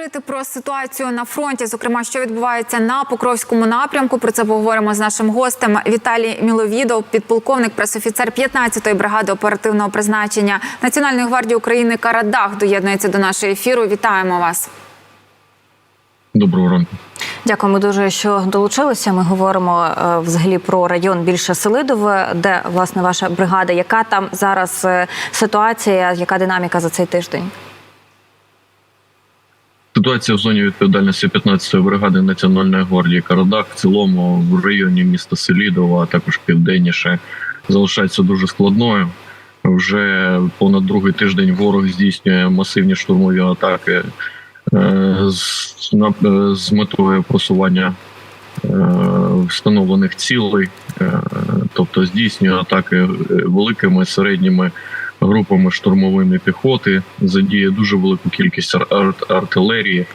говорити про ситуацію на фронті, зокрема, що відбувається на Покровському напрямку. Про це поговоримо з нашим гостем Віталій Міловідов, підполковник, пресофіцер 15-ї бригади оперативного призначення Національної гвардії України Карадах доєднується до нашого ефіру. Вітаємо вас. Доброго ранку. Дякуємо дуже, що долучилися. Ми говоримо е, взагалі про район більше Селидове, де власне ваша бригада. Яка там зараз е, ситуація, яка динаміка за цей тиждень? Ситуація в зоні відповідальності 15-ї бригади Національної гвардії Карадах в цілому в районі міста Селідова, а також південніше, залишається дуже складною. Вже понад другий тиждень ворог здійснює масивні штурмові атаки е, е, з метою просування е, встановлених цілей, тобто здійснює атаки великими середніми групами штурмовими піхоти, задіє дуже велику кількість ар- ар- артилерії.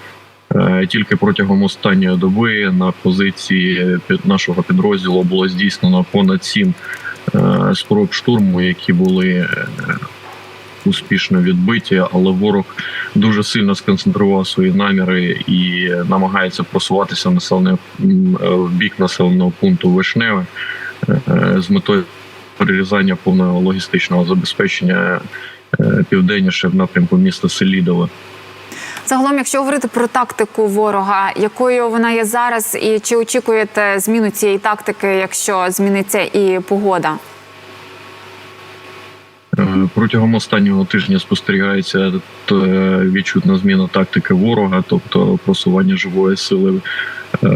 Е, Тільки протягом останньої доби на позиції нашого підрозділу було здійснено понад сім е, спроб штурму, які були е, успішно відбиті, але ворог дуже сильно сконцентрував свої наміри і намагається просуватися е, в бік населеного пункту Вишневе з метою перерізання повного логістичного забезпечення е, південніше в напрямку міста Селідове. Загалом, якщо говорити про тактику ворога, якою вона є зараз, і чи очікуєте зміну цієї тактики, якщо зміниться і погода? Е, Протягом останнього тижня спостерігається е, відчутна зміна тактики ворога, тобто просування живої сили е,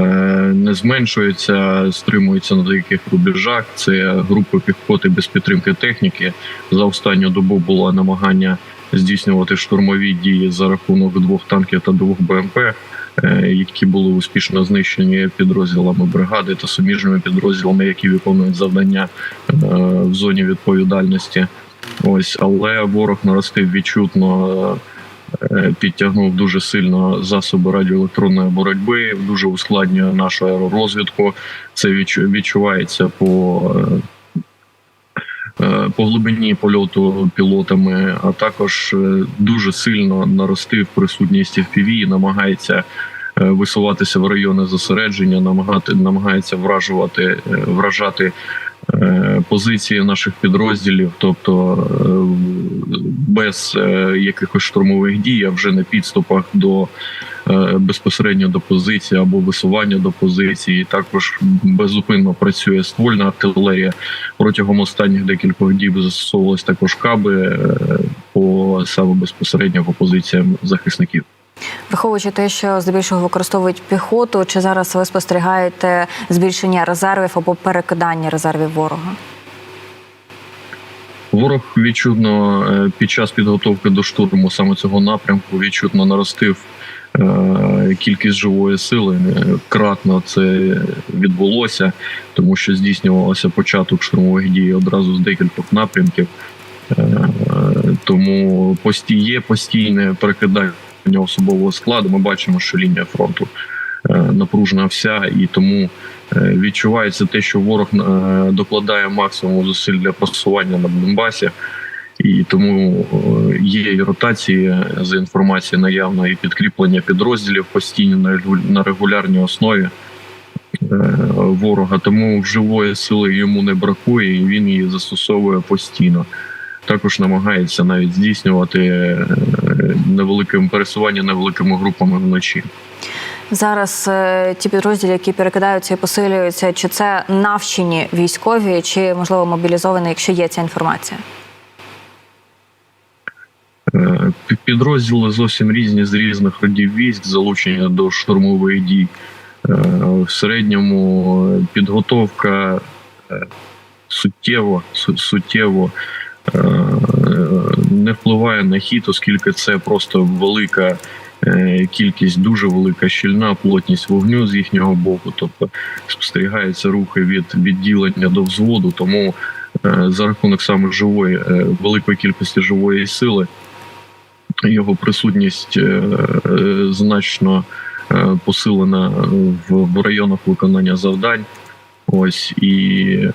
не зменшується, стримується на деяких рубежах. Це групи піхоти без підтримки техніки. За останню добу було намагання здійснювати штурмові дії за рахунок двох танків та двох БМП. Які були успішно знищені підрозділами бригади та суміжними підрозділами, які виконують завдання в зоні відповідальності. Ось, але ворог наростив відчутно, е, підтягнув дуже сильно засоби радіоелектронної боротьби, дуже ускладнює нашу аеророзвідку. Це відчувається по, е, е, по глибині польоту пілотами, а також дуже сильно наростив присутність FPV і намагається. Висуватися в райони зосередження, намагати намагається вражувати, вражати позиції наших підрозділів, тобто е, без е, якихось штурмових дій, а вже на підступах до е, безпосередньо до позиції або висування до позиції. Також безупинно працює ствольна артилерія. Протягом останніх декількох діб застосовувалися також каби е, по саме безпосередньо по позиціям захисників. Враховуючи те, що здебільшого використовують піхоту, чи зараз ви спостерігаєте збільшення резервів або перекидання резервів ворога? Ворог відчутно е, під час підготовки до штурму саме цього напрямку відчутно наростив е, кількість живої сили. Е, Кратно це відбулося, тому що здійснювався початок штурмових дій одразу з декількох напрямків. Тому є постійне перекидання особового складу. Ми бачимо, що лінія фронту е, напружена вся, і тому е, відчувається те, що ворог е, докладає максимум зусиль для просування на Донбасі. І тому є і ротації за інформацією наявно, і підкріплення підрозділів постійно на регу- регулярній основі ворога. Тому живої сили йому не бракує, і він її застосовує постійно. Також намагається навіть здійснювати е, невеликим пересування невеликими групами вночі. Зараз е, ті підрозділи, які перекидаються і посилюються, чи це навчені військові, чи можливо мобілізовані, якщо є ця інформація? Е, Підрозділи зовсім різні з різних родів військ, залучення до штурмових дій. В середньому підготовка суттєво, суттєво не впливає на хід, оскільки це просто велика е, кількість, дуже велика щільна плотність вогню з їхнього боку. Тобто спостерігаються рухи від відділення до взводу, тому е, за рахунок саме живої е, великої кількості живої сили його присутність е, е, значно е, посилена в, районах виконання завдань. Ось і е,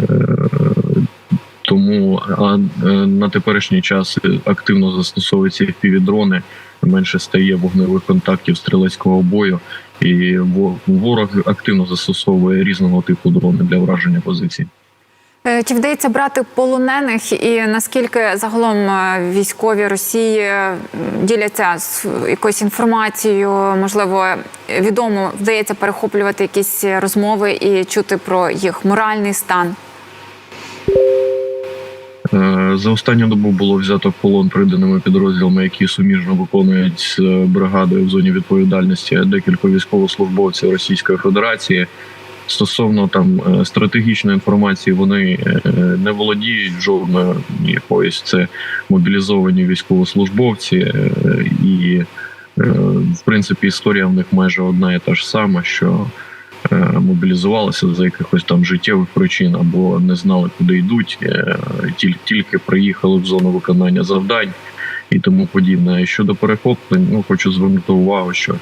Тому а, е, на теперішній час активно застосовуються півдрони, менше стає вогневих контактів стрілецького бою, і ворог активно застосовує різного типу дрони для враження позицій. Е, Чи вдається брати полонених, і наскільки загалом е, військові Росії діляться з якоюсь інформацією? Можливо, відомо вдається перехоплювати якісь розмови і чути про їх моральний стан? Е, За останню добу було взято в полон приданими підрозділами, які суміжно виконують з бригадою в зоні відповідальності декілька військовослужбовців Російської Федерації. Стосовно там е, стратегічної інформації, вони е, не володіють жодною якоюсь це мобілізовані військовослужбовці, е, і е, в принципі історія в них майже одна і та ж сама, що е, мобілізувалися за якихось там життєвих причин або не знали, куди йдуть, е, тіль- тільки приїхали в зону виконання завдань і тому подібне. Щодо перехоплень, ну хочу звернути увагу, що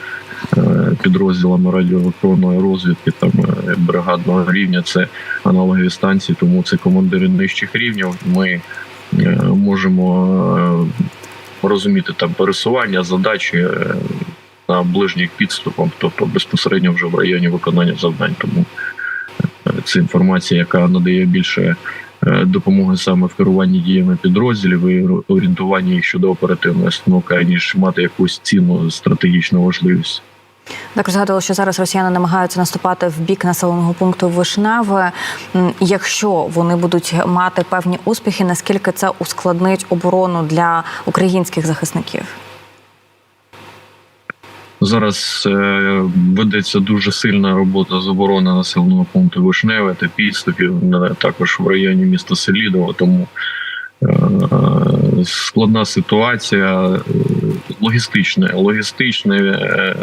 е, підрозділами радіоелектронної розвідки там е, бригадного рівня це аналогові станції, тому це командири нижчих рівнів. Ми е, можемо е, розуміти там пересування, задачі. На ближніх підступах, тобто безпосередньо вже в районі виконання завдань. Тому е, це інформація, яка надає більше е, допомоги саме в керуванні діями підрозділів і орієнтуванні їх щодо оперативної установки, ніж мати якусь цінну стратегічну важливість. Також згадували, що зараз росіяни намагаються наступати в бік населеного пункту Вишневе. Якщо вони будуть мати певні успіхи, наскільки це ускладнить оборону для українських захисників? Зараз е, ведеться дуже сильна робота з оборони населеного пункту Вишневе та підступів також в районі міста Селідово. Тому е, складна ситуація, е, логістичне, логістичне е,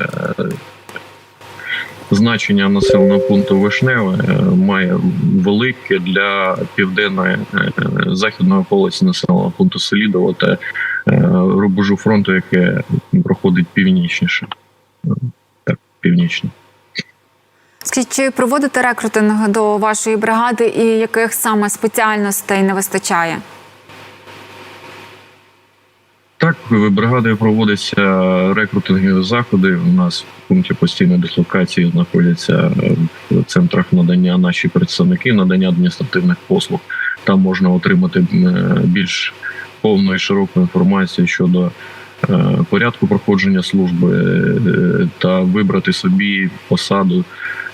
значення населеного пункту Вишневе е, має велике для південної е, західної околиці населеного пункту Селідово та е, рубежу фронту, яке проходить північніше. Так, північно. Скажіть, чи проводите рекрутинг до вашої бригади і яких саме спеціальностей не вистачає? Так, бригадою проводяться рекрутингові заходи. У нас в пункті постійної дислокації знаходяться е, в центрах надання наші представники, надання адміністративних послуг. Там можна отримати е, більш повну і широку інформацію щодо порядку проходження служби е, та вибрати собі посаду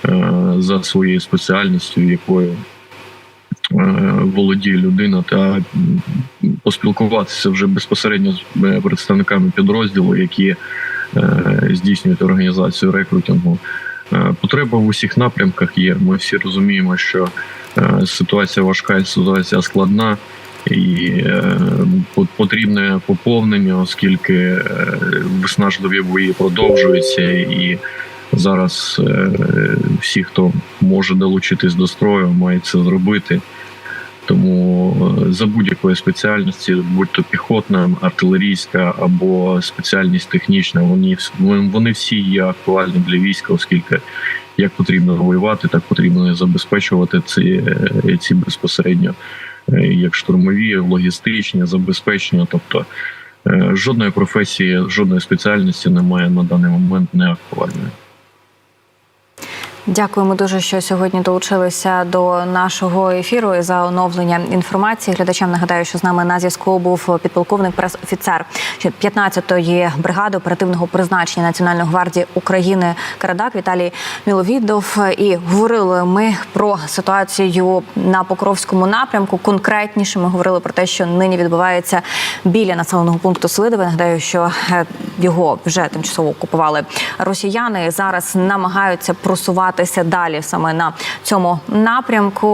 е, за своєю спеціальністю, якою е, володіє людина, та поспілкуватися вже безпосередньо з е, представниками підрозділу, які е, здійснюють організацію рекрутингу. Е, Потреба в усіх напрямках є. Ми всі розуміємо, що е, ситуація важка, ситуація складна. І е, потрібне поповнення, оскільки е, виснажливі бої продовжуються, і зараз е, всі, хто може долучитись до строю, мають це зробити. Тому за будь-якої спеціальності, будь то піхотна, артилерійська або спеціальність технічна, вони вони всі є актуальні для війська, оскільки як потрібно воювати, так потрібно забезпечувати ці, ці безпосередньо як штурмові, логістичні забезпечення. Тобто е, жодної професії, жодної спеціальності немає на даний момент не актуальної. Дякуємо дуже, що сьогодні долучилися до нашого ефіру і за оновлення інформації. Глядачам нагадаю, що з нами на зв'язку був підполковник прес-офіцер 15-ї бригади оперативного призначення Національної гвардії України Карадак Віталій Міловідов. І говорили ми про ситуацію на Покровському напрямку. Конкретніше ми говорили про те, що нині відбувається біля населеного пункту Слидове. Нагадаю, що е, його вже тимчасово окупували росіяни. Зараз намагаються просуватися далі саме на цьому напрямку.